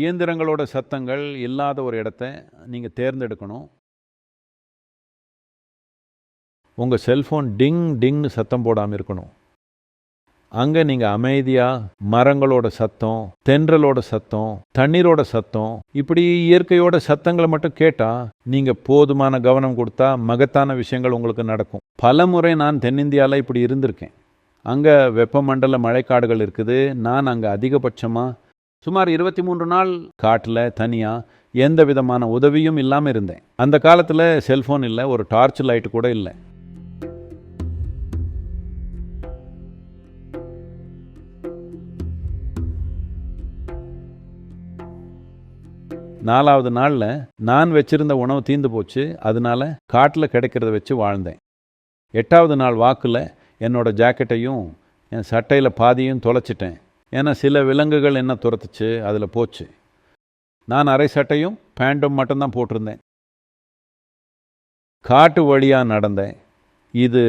இயந்திரங்களோட சத்தங்கள் இல்லாத ஒரு இடத்த நீங்கள் தேர்ந்தெடுக்கணும். உங்கள் செல்ஃபோன் டிங் டிங்னு சத்தம் போடாமல் இருக்கணும். அங்கே நீங்கள் அமைதியாக மரங்களோட சத்தம் தென்றலோட சத்தம் தண்ணீரோட சத்தம் இப்படி இயற்கையோட சத்தங்களை மட்டும் கேட்டால் நீங்கள் போதுமான கவனம் கொடுத்தா மகத்தான விஷயங்கள் உங்களுக்கு நடக்கும். பல முறை நான் தென்னிந்தியாவில் இப்படி இருந்திருக்கேன். அங்கே வெப்பமண்டல மழைக்காடுகள் இருக்குது. நான் அங்கே அதிகபட்சமாக சுமார் இருபத்தி மூன்று நாள் காட்டில் தனியாக எந்த விதமான உதவியும் இல்லாமல் இருந்தேன். அந்த காலத்தில் செல்ஃபோன் இல்லை ஒரு டார்ச் லைட் கூட இல்லை. நாலாவது நாளில் நான் வச்சிருந்த உணவு தீந்து போச்சு அதனால காட்டில் கிடைக்கிறத வச்சு வாழ்ந்தேன். எட்டாவது நாள் வாக்கில் என்னோடய ஜாக்கெட்டையும் என் சட்டையில் பாதியும் தொலைச்சிட்டேன். ஏன்னா சில விலங்குகள் என்ன துரத்துச்சு? அதில் போச்சு. நான் அரை சட்டையும் பேண்ட்டும் மட்டும்தான் போட்டிருந்தேன். காட்டு வழியாக நடந்தேன். இது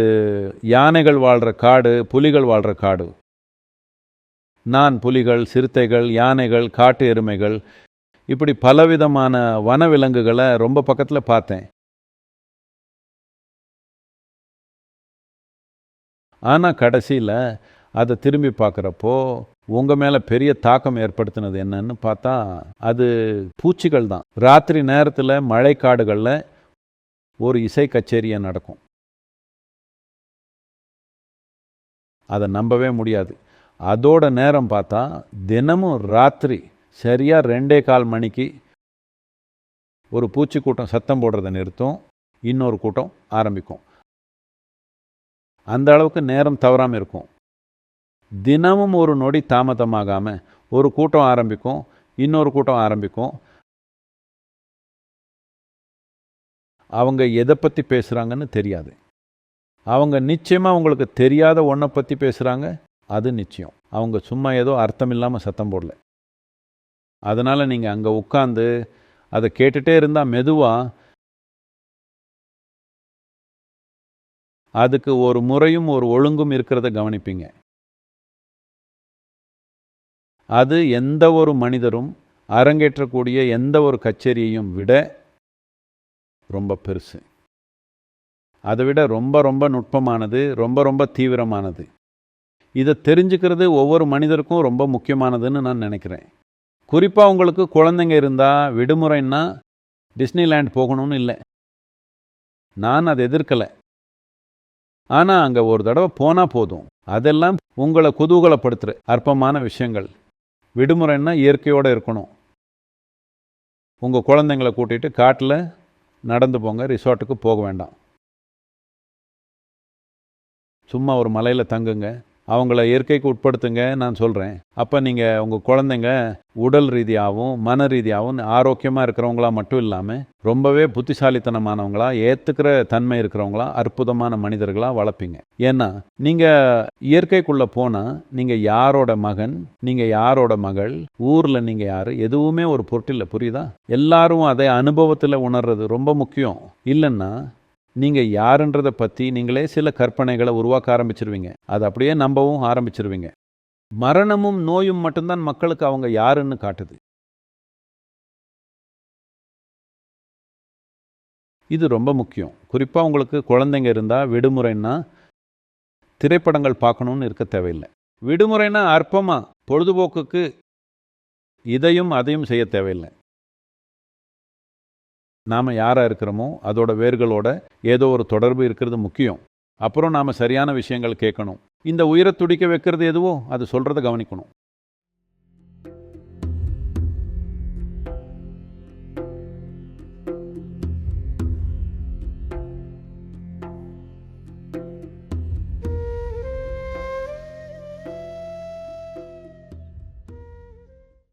யானைகள் வாழ்கிற காடு புலிகள் வாழ்கிற காடு. நான் புலிகள் சிறுத்தைகள் யானைகள் காட்டு எருமைகள் இப்படி பலவிதமான வனவிலங்குகளை ரொம்ப பக்கத்தில் பார்த்தேன். ஆனால் கடைசியில் அதை திரும்பி பார்க்குறப்போ உங்கள் மேலே பெரிய தாக்கம் ஏற்படுத்தினது என்னன்னு பார்த்தா அது பூச்சிகள் தான். ராத்திரி நேரத்தில் மழைக்காடுகளில் ஒரு இசை கச்சேரியை நடக்கும். அதை நம்பவே முடியாது. அதோட நேரம் பார்த்தா தினமும் ராத்திரி சரியாக ரெண்டே கால் மணிக்கு ஒரு பூச்சி கூட்டம் சத்தம் போடுறதை நிறுத்தும். இன்னொரு கூட்டம் ஆரம்பிக்கும். அந்த அளவுக்கு நேரம் தவறாமல் இருக்கும். தினமும் ஒரு நொடி தாமதமாகாமல் ஒரு கூட்டம் ஆரம்பிக்கும் இன்னொரு கூட்டம் ஆரம்பிக்கும். அவங்க எதை பற்றி பேசுகிறாங்கன்னு தெரியாது. அவங்க நிச்சயமாக அவங்களுக்கு தெரியாத ஒன்றை பற்றி பேசுகிறாங்க அது நிச்சயம். அவங்க சும்மா ஏதோ அர்த்தம் இல்லாமல் சத்தம் போடல. அதனால் நீங்கள் அங்கே உட்காந்து அதை கேட்டுகிட்டே இருந்தால் மெதுவாக அதுக்கு ஒரு முறையும் ஒரு ஒழுங்கும் இருக்கிறத கவனிப்பீங்க. அது எந்த ஒரு மனிதரும் அரங்கேற்றக்கூடிய எந்த ஒரு கச்சேரியையும் விட ரொம்ப பெருசு. அதை விட ரொம்ப ரொம்ப நுட்பமானது ரொம்ப ரொம்ப தீவிரமானது. இதை தெரிஞ்சுக்கிறது ஒவ்வொரு மனிதருக்கும் ரொம்ப முக்கியமானதுன்னு நான் நினைக்கிறேன். குறிப்பாக உங்களுக்கு குழந்தைங்க இருந்தால் விடுமுறைன்னா டிஸ்னிலேண்ட் போகணும்னு இல்லை. நான் அதை எதிர்க்கலை. ஆனால் அங்கே ஒரு தடவை போனால் போதும். அதெல்லாம் உங்களை குதூகலப்படுத்துகிற அற்பமான விஷயங்கள். விடுமுறைன்னா இயற்கையோடு இருக்கணும். உங்கள் குழந்தைங்கள கூட்டிகிட்டு காட்டில் நடந்து போங்க ரிசார்ட்டுக்கு போக வேண்டாம். சும்மா ஒரு மலையில் தங்குங்க. அவங்கள இயற்கைக்கு உட்படுத்துங்க நான் சொல்கிறேன் அப்போ நீங்கள் உங்கள் குழந்தைங்க உடல் ரீதியாகவும் மன ரீதியாகவும் ஆரோக்கியமாக இருக்கிறவங்களா மட்டும் இல்லாமல் ரொம்பவே புத்திசாலித்தனமானவங்களா ஏற்றுக்கிற தன்மை இருக்கிறவங்களா அற்புதமான மனிதர்களாக வளர்ப்பீங்க. ஏன்னா நீங்கள் இயற்கைக்குள்ளே போனால் நீங்கள் யாரோட மகன் நீங்கள் யாரோட மகள் ஊரில் நீங்கள் யார் எதுவுமே ஒரு பொருட்டில் புரியுதா? எல்லாரும் அதை அனுபவத்தில் உணர்றது ரொம்ப முக்கியம். இல்லைன்னா நீங்கள் யாருன்றதை பற்றி நீங்களே சில கற்பனைகளை உருவாக்க ஆரம்பிச்சிருவீங்க. அதை அப்படியே நம்பவும் ஆரம்பிச்சிருவீங்க. மரணமும் நோயும் மட்டும்தான் மக்களுக்கு அவங்க யாருன்னு காட்டுது. இது ரொம்ப முக்கியம். குறிப்பாக உங்களுக்கு குழந்தைங்க இருந்தால் விடுமுறைன்னா திரைப்படங்கள் பார்க்கணுன்னு இருக்க தேவையில்லை. விடுமுறைனா அற்பமாக பொழுதுபோக்குக்கு இதையும் அதையும் செய்ய தேவையில்லை. நாம் யாராக இருக்கிறோமோ அதோட வேர்களோட ஏதோ ஒரு தொடர்பு இருக்கிறது முக்கியம். அப்புறம் நாம் சரியான விஷயங்கள் கேட்கணும். இந்த உயிரை துடிக்க வைக்கிறது எதுவோ அது சொல்கிறத கவனிக்கணும்.